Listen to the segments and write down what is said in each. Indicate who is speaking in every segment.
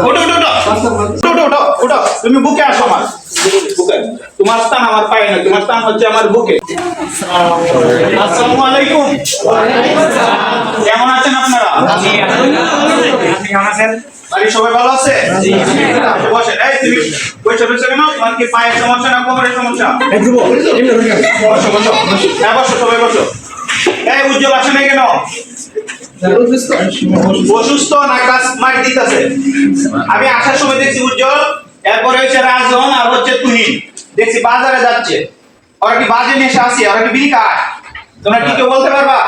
Speaker 1: ওটো ওটো ওটো ওটো ওটো তুমি বুকে আসো আমার বুকে তোমার স্থান আমার পায়ে না তোমার স্থান হচ্ছে আমার বুকে আসসালামু আলাইকুম। কেমন আছেন আপনারা বাড়ি সবাই ভালো আছে তুমি বসে কি পায়ের সমস্যা না কোমরের সমস্যা সবাই বসো এই উজ্জ্বল আসে নাই কেন অসুস্থ? না ক্লাস মার দিতেছে। আমি আসার সময় দেখছি উজ্জ্বল এরপরে হচ্ছে রাজন আর হচ্ছে তুহিন। দেখছি বাজারে যাচ্ছে। ওরা কি বাজে নিয়ে এসে আসি ওরা কি বিড়ি খায়? তোমরা কি কেউ বলতে পারবা?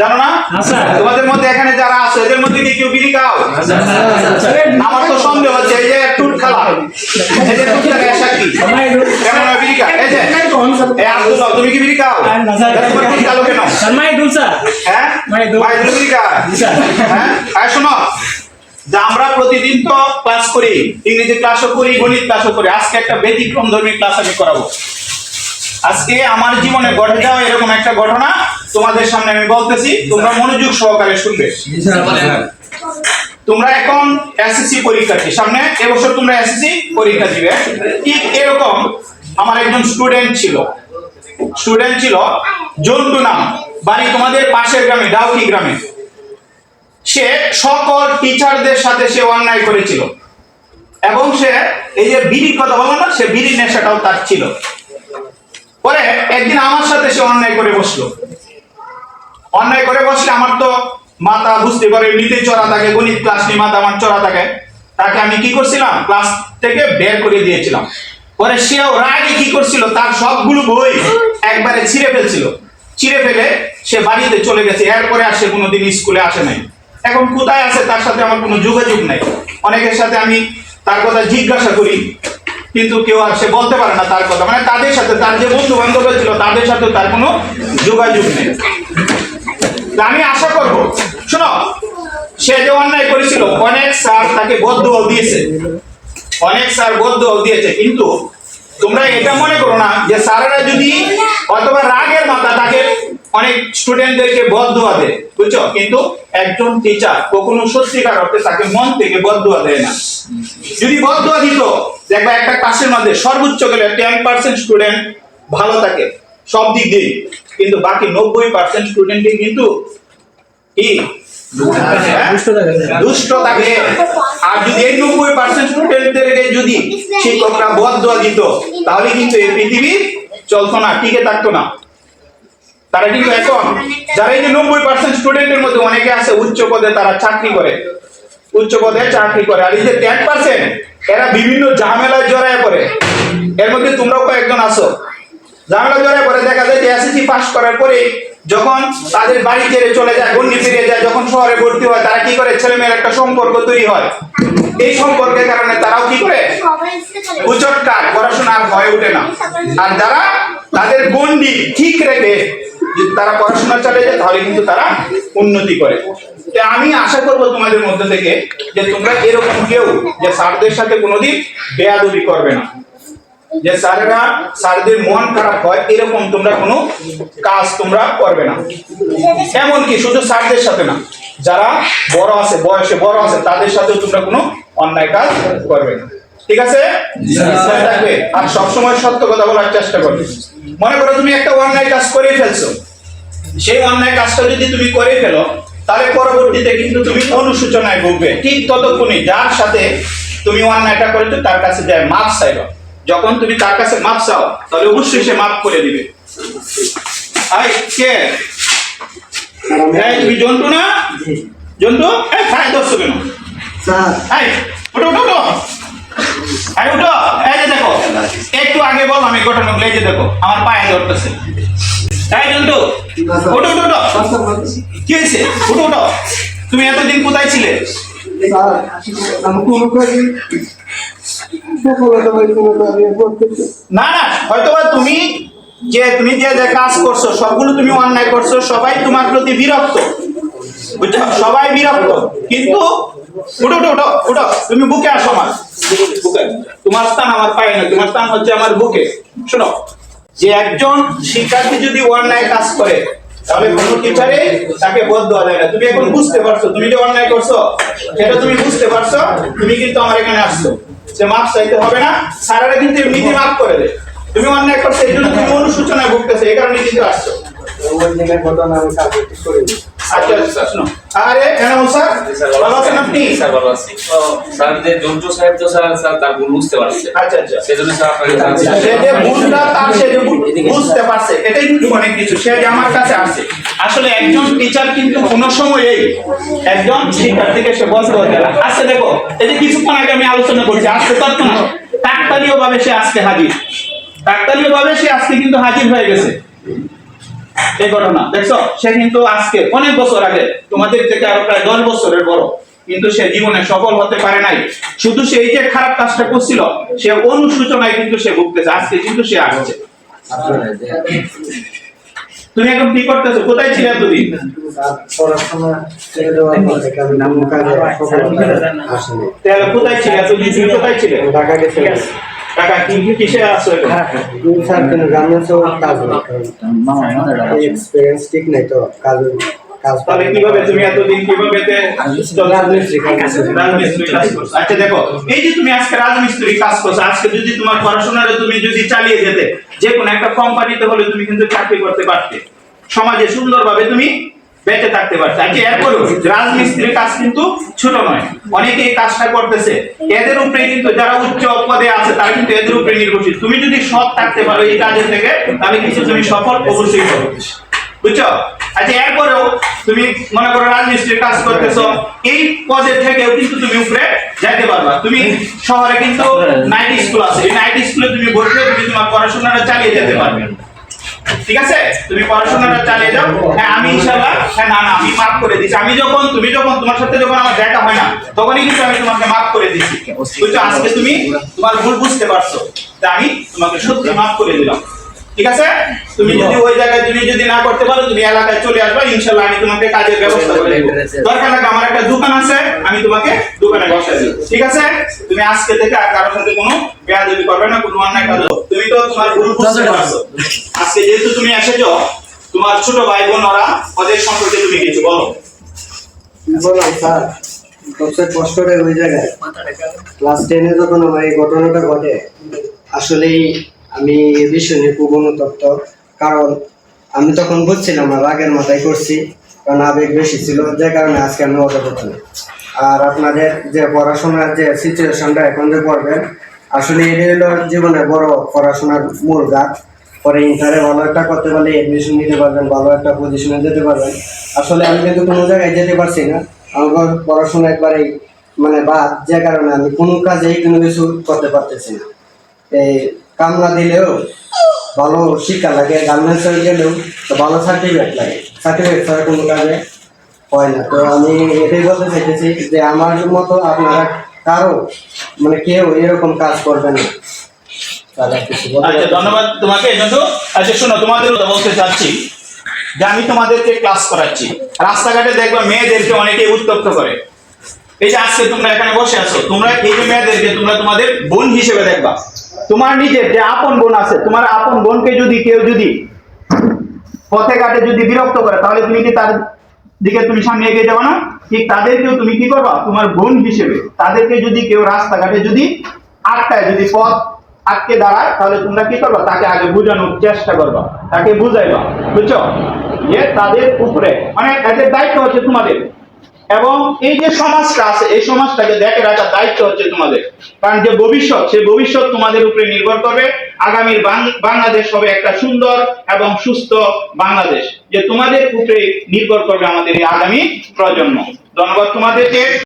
Speaker 1: জানো না তোমাদের মধ্যে এখানে যারা আছে এদের মধ্যে কি কেউ বিড়ি খাও? আমার তো সন্দেহ হচ্ছে এই যে টুট খালা। এই যে টুট খালা সাক্ষী কেমন হয় বিড়ি খায়? এই যে এই আব্দুল্লাহ তুমি কি বিড়ি খাও? তোমার টুট খালো কেন হ্যাঁ?
Speaker 2: মানে দু-
Speaker 1: ভাই তুমি বিড়ি খায় হ্যাঁ? আর শোনো যে আমরা প্রতিদিন তো ক্লাস করি ইংরেজি ক্লাসও করি গণিত ক্লাসও করি আজকে একটা ব্যতিক্রম ধর্মী ক্লাস আমি করাবো। আজকে আমার জীবনে ঘটে যাওয়া এরকম একটা ঘটনা তোমাদের সামনে আমি বলতেছি তোমরা মনোযোগ সহকারে শুনবে। তোমরা এখন এসএসসি পরীক্ষার্থী সামনে এবছর তোমরা এসএসসি পরীক্ষা দিবে। ঠিক এরকম আমার একজন স্টুডেন্ট ছিল। স্টুডেন্ট ছিল জন্টু নাম। বাড়ি তোমাদের পাশের গ্রামে, ডাউকি গ্রামে। সে সকল টিচারদের সাথে সে অন্যায় করেছিল। এবং সে এই যে বিড়ির কথা বলো না, সে বিড়ির নেশাটাও তার ছিল। পরে একদিন আমার সাথে সে অন্যায় করে বসল। অন্যায় করে বসলে আমার তো মাথা বুঝতে পারে এমনিতে চড়া থাকে, গণিত ক্লাস নিয়ে মাথা আমার চড়া থাকে। তাকে আমি কি করছিলাম? ক্লাস থেকে বের করে দিয়েছিলাম। পরে সেও রাগে কি করছিল? তার সবগুলো বই একবারে ছিঁড়ে ফেলছিল। ছিঁড়ে ফেলে সে বাড়িতে চলে গেছে। এরপরে আর সে কোনোদিন স্কুলে আসে নাই। এখন কোথায় আছে তার সাথে আমার কোনো যোগাযোগ নাই। অনেকের সাথে আমি তার কথা জিজ্ঞাসা করি, কিন্তু কেউ আর সে বলতে পারে না তার কথা। মানে তাদের সাথে তার যে বন্ধু বান্ধব ছিল, তাদের সাথে তার কোনো যোগাযোগ নেই। আমি আশা করব, শোনো, সে যে অন্যায় করেছিল, অনেক স্যার তাকে বদ্ধও দিয়েছে। অনেক স্যার বদ্ধও দিয়েছে, কিন্তু তোমরা এটা মনে করো না যে স্যারেরা যদি অথবা রাগের মাথা তাকে অনেক স্টুডেন্টদেরকে বদুয়া দেয় বুঝছ? কিন্তু একজন টিচার কখনো সত্যিকার অর্থে তাকে মন থেকে বদুয়া দেয় না। যদি বদুয়া দিত, দেখবা একটা ক্লাসের মধ্যে সর্বোচ্চ গেলে টেন পার্সেন্ট স্টুডেন্ট ভালো থাকে, সব দিক দিয়ে কিন্তু বাকি নব্বই পার্সেন্ট স্টুডেন্টই কিন্তু কি? উচ্চ পদে তারা চাকরি করে। উচ্চ পদে চাকরি করে। আর এই যে টেন পার্সেন্ট, এরা বিভিন্ন ঝামেলায় জড়ায় পড়ে। এর মধ্যে তোমরাও কয়েকজন আসো ঝামেলা জড়ায় পরে দেখা যায় যে এসএসসি পাস করার পরে যখন তাদের বাড়ি ছেড়ে চলে যায় গন্ডি ফিরে যায়, যখন শহরে ভর্তি হয়, তারা কি করে? ছেলে মেয়ের একটা সম্পর্ক তৈরি হয়। এই সম্পর্কের কারণে তারাও কি করে? উচট কার পড়াশোনা হয়ে ওঠে না। আর যারা তাদের গন্ডি ঠিক রেখে তারা পড়াশোনা চালিয়ে যায়, তাহলে কিন্তু তারা উন্নতি করে। তো আমি আশা করব তোমাদের মধ্যে থেকে যে তোমরা এরকম কেউ যে স্যারদের সাথে কোনোদিন বেয়াদবি করবে না। যে স্যারেরা স্যারদের মন খারাপ হয়, এরকম তোমরা কোনো কাজ তোমরা করবে না। এমনকি শুধু স্যারদের সাথে না, যারা বড় আছে, বয়সে বড় আছে, তাদের সাথেও তোমরা কোনো অন্যায় কাজ করবে না। ঠিক আছে? রাখবে আর সবসময় সত্য কথা বলার চেষ্টা করবে। মনে করো তুমি একটা অন্যায় কাজ করে ফেলছো। সেই অন্যায় কাজটা যদি তুমি করে ফেলো, তাহলে পরবর্তীতে কিন্তু তুমি অনুসূচনায় ভুগবে। ঠিক ততক্ষণই যার সাথে তুমি অন্যায়টা করেছ, তার কাছে যায় মাপ চাইবা। যখন তুমি তার কাছে মাপ চাও তাহলে অবশ্যই সে মাপ করে দিবে। আই কে? এই তুমি জন্টু না? জন্তু? এই খাই দোস্ত কেন? এই উঠো উঠো উঠো। এই উঠো। এই যে দেখো একটু আগে বল আমি ঘটনাগুলো এই যে দেখো আমার পায়ে ধরতেছে। এই জন্টু উঠো উঠো উঠো। কি হয়েছে? উঠো উঠো। তুমি এতদিন কোথায় ছিলে? না না, হয়তোবা তুমি যে তুমি যে যে কাজ করছ, সবগুলো তুমি অন্যায় করছ, সবাই তোমার প্রতি বিরক্ত। বুঝছ? সবাই বিরক্ত। কিন্তু উঠো উঠো উঠো উঠো, তুমি বুকে আসো আমার তোমার স্থান আমার পায়ে না তোমার স্থান হচ্ছে আমার বুকে। শোনো, যে একজন শিক্ষার্থী যদি অন্যায় কাজ করে তাহলে কোনো টিচারে তাকে বোধ দেওয়া যায় না। তুমি এখন বুঝতে পারছ তুমি যে অন্যায় করছ সেটা তুমি বুঝতে পারছ তুমি কিন্তু আমার এখানে আসছো। সে মাপ চাইতে হবে না স্যারেরা কিন্তু এমনিতে মাফ করে দেয়। তুমি অন্যায় করছ এই জন্য তুমি অনুসূচনায় ভুগতেছো এই কারণে কিন্তু আসছো। আরে এনামুল স্যার? ভালো আছেন আপনি?
Speaker 3: স্যার ভালো আছি। স্যার যে জন্টু সাহেব তো স্যার স্যার তার ভুল বুঝতে পারছে।
Speaker 1: আচ্ছা আচ্ছা।
Speaker 3: সেজন্য স্যার আপনাকে
Speaker 1: সে যে ভুলটা তার সে যে বুঝতে পারছে। এটাই কিন্তু অনেক কিছু। সে যে আমার কাছে আসছে। আসলে একজন টিচার কিন্তু কোনো সময়েই একজন শিক্ষার্থীকে সে বলতে হতে না। আজকে দেখো এই যে কিছুক্ষণ আগে আমি আলোচনা করছি আজকে না। কাকতালীয় ভাবে সে আজকে হাজির। কাকতালীয় ভাবে সে আজকে কিন্তু হাজির হয়ে গেছে। এই ঘটনা দেখছ? সে কিন্তু আজকে অনেক বছর আগে তোমাদের থেকে আরও প্রায় দশ বছরের বড় কিন্তু সে জীবনে সফল হতে পারে নাই। শুধু সে এই যে খারাপ কাজটা করছিল সে অনুসূচনায় কিন্তু সে ভুগতেছে আজকে কিন্তু সে আসছে। তুমি এখন কি করতেছো? কোথায় ছিলে তুমি কোথায় ছিলে তুমি কোথায় ছিলে?
Speaker 2: ঢাকা গেছে
Speaker 1: কি কিসে
Speaker 2: গার্মেন্টসও কাজ এক্সপিরিয়েন্স ঠিক নেই তো কাজ কাজ
Speaker 1: তাহলে কীভাবে তুমি এতদিন কীভাবে
Speaker 2: রাজমিস্ত্রি কাজ করছি।
Speaker 1: রাজমিস্ত্রি কাজ করছ। আচ্ছা দেখো এই যে তুমি আজকে রাজমিস্ত্রি কাজ করছ আজকে যদি তোমার পড়াশোনাটা তুমি যদি চালিয়ে যেতে যে কোনো একটা কোম্পানিতে হলে তুমি কিন্তু চাকরি করতে পারতে। সমাজে সুন্দরভাবে তুমি বেঁচে থাকতে পারতে আচ্ছা এরপরেও রাজমিস্ত্রির কাজ কিন্তু ছোট নয়। অনেকে এই কাজটা করতেছে। এদের উপরে কিন্তু যারা উচ্চ পদে আছে, তারা কিন্তু এদের উপরে নির্ভরশীল। তুমি যদি সৎ থাকতে পারো এই কাজের থেকে, তাহলে কিছু তুমি সফল অবশ্যই হবে বুঝছ? আচ্ছা এরপরেও তুমি মনে করো রাজমিস্ত্রির কাজ করতেছো, এই পদে থেকেও কিন্তু তুমি উপরে যাইতে পারবা। তুমি শহরে কিন্তু নাইট স্কুল আছে। এই নাইট স্কুলে তুমি ভর্তি তুমি তোমার পড়াশোনাটা চালিয়ে যেতে পারবে। ঠিক আছে? তুমি পড়াশোনাটা চালিয়ে যাও। হ্যাঁ আমি ইনশাআল্লাহ হ্যাঁ না না আমি মাফ করে দিচ্ছি আমি যখন তুমি যখন তোমার সাথে যখন আমার দেখা হয় না তখনই কিন্তু আমি তোমাকে মাফ করে দিচ্ছি বুঝছ? আজকে তুমি তোমার ভুল বুঝতে পারছ তাই আমি তোমাকে সত্যি মাফ করে দিলাম। ঠিক আছে? তুমি যদি ওই জায়গায় তুমি যদি না করতে পারো তুমি এলাকায় চলে আসবে ইনশাআল্লাহ আমি তোমাকে কাজের ব্যবস্থা করে দেবো। দরকার লাগে আমার একটা দোকান আছে আমি তোমাকে দোকানে বসাই দেবো। ঠিক আছে? তুমি আজকে থেকে আর কারোর সাথে কোনো বেয়াদবি করবে না কোনো অন্যায় কাজ তুমি তো তোমার ভুল বুঝতে পারছ। আজকে যেহেতু তুমি এসেছ তোমার ছোট ভাই বোন ওরা ওদের সম্পর্কে তুমি কিছু বলো।
Speaker 2: সবচেয়ে কষ্টের ওই জায়গায়। ক্লাস টেনে যখন আমার এই ঘটনাটা ঘটে, আসলেই আমি এ বিষয় নিয়ে খুব অনুতপ্ত, কারণ আমি তখন বুঝছিলাম না, রাগের মাথায় করছি, কারণ আবেগ বেশি ছিল, যে কারণে আজকে আমি অত করছি আর আপনাদের যে পড়াশোনার যে সিচুয়েশনটা এখন যে পড়বেন আসলে এটা হলো জীবনের বড় পড়াশোনার মূল গাছ। পরে ইন্টারে ভালো একটা করতে পারলে এডমিশন নিতে পারবেন, ভালো একটা পজিশনে যেতে পারবেন। আসলে আমি কিন্তু কোনো জায়গায় যেতে পারছি না। আমার পড়াশোনা একবারে মানে বাদ যে কারণে আমি কোনো কাজেই কোনো কিছু করতে পারতেছি না। এই কাম না দিলেও ভালো শিক্ষা লাগে, গার্মেন্টসে গেলেও তো ভালো সার্টিফিকেট লাগে। সার্টিফিকেট ছাড়া কোনো কাজে হয় না। তো আমি এটাই বলতে চাইতেছি যে আমার মতো আপনারা কারও মানে কেউ এরকম কাজ করবেন না।
Speaker 1: আচ্ছা ধন্যবাদ তোমাকে। আচ্ছা শোনো তোমাদের বলতে চাচ্ছি। যে আমি তোমাদেরকে ক্লাস করাচ্ছি। রাস্তাঘাটে দেখবা মেয়েদেরকে অনেকে উত্তপ্ত করে। এই যে আজকে তোমরা এখানে বসে আছো তোমরা এই যে মেয়েদেরকে তোমরা তোমাদের বোন হিসেবে দেখবা। তোমার নিজের যে আপন বোন আছে তোমার আপন বোনকে যদি কেউ যদি পথে ঘাটে যদি বিরক্ত করে তাহলে তুমি কি তার দিকে তুমি সামনে এগিয়ে যাবে না? ঠিক তাদেরকেও তুমি কি করবা? তোমার বোন হিসেবে। তাদেরকে যদি কেউ রাস্তাঘাটে যদি আটকায় যদি পথ আটকে দাঁড়ায়, তাহলে তোমরা কি করবা? তাকে আগে বোঝানোর চেষ্টা করবা। তাকে বুঝাইবা। বুঝছ? যে তাদের উপরে মানে এদের দায়িত্ব হচ্ছে তোমাদের। এবং এই যে সমাজটা আছে, এই সমাজটাকে দেখে রাখার দায়িত্ব হচ্ছে তোমাদের। কারণ যে ভবিষ্যৎ, সেই ভবিষ্যৎ তোমাদের উপরে নির্ভর করবে। আগামীর বাং- বাংলাদেশ হবে একটা সুন্দর এবং সুস্থ বাংলাদেশ। যে তোমাদের উপরে নির্ভর করবে আমাদের এই আগামী প্রজন্ম। ধন্যবাদ তোমাদেরকে।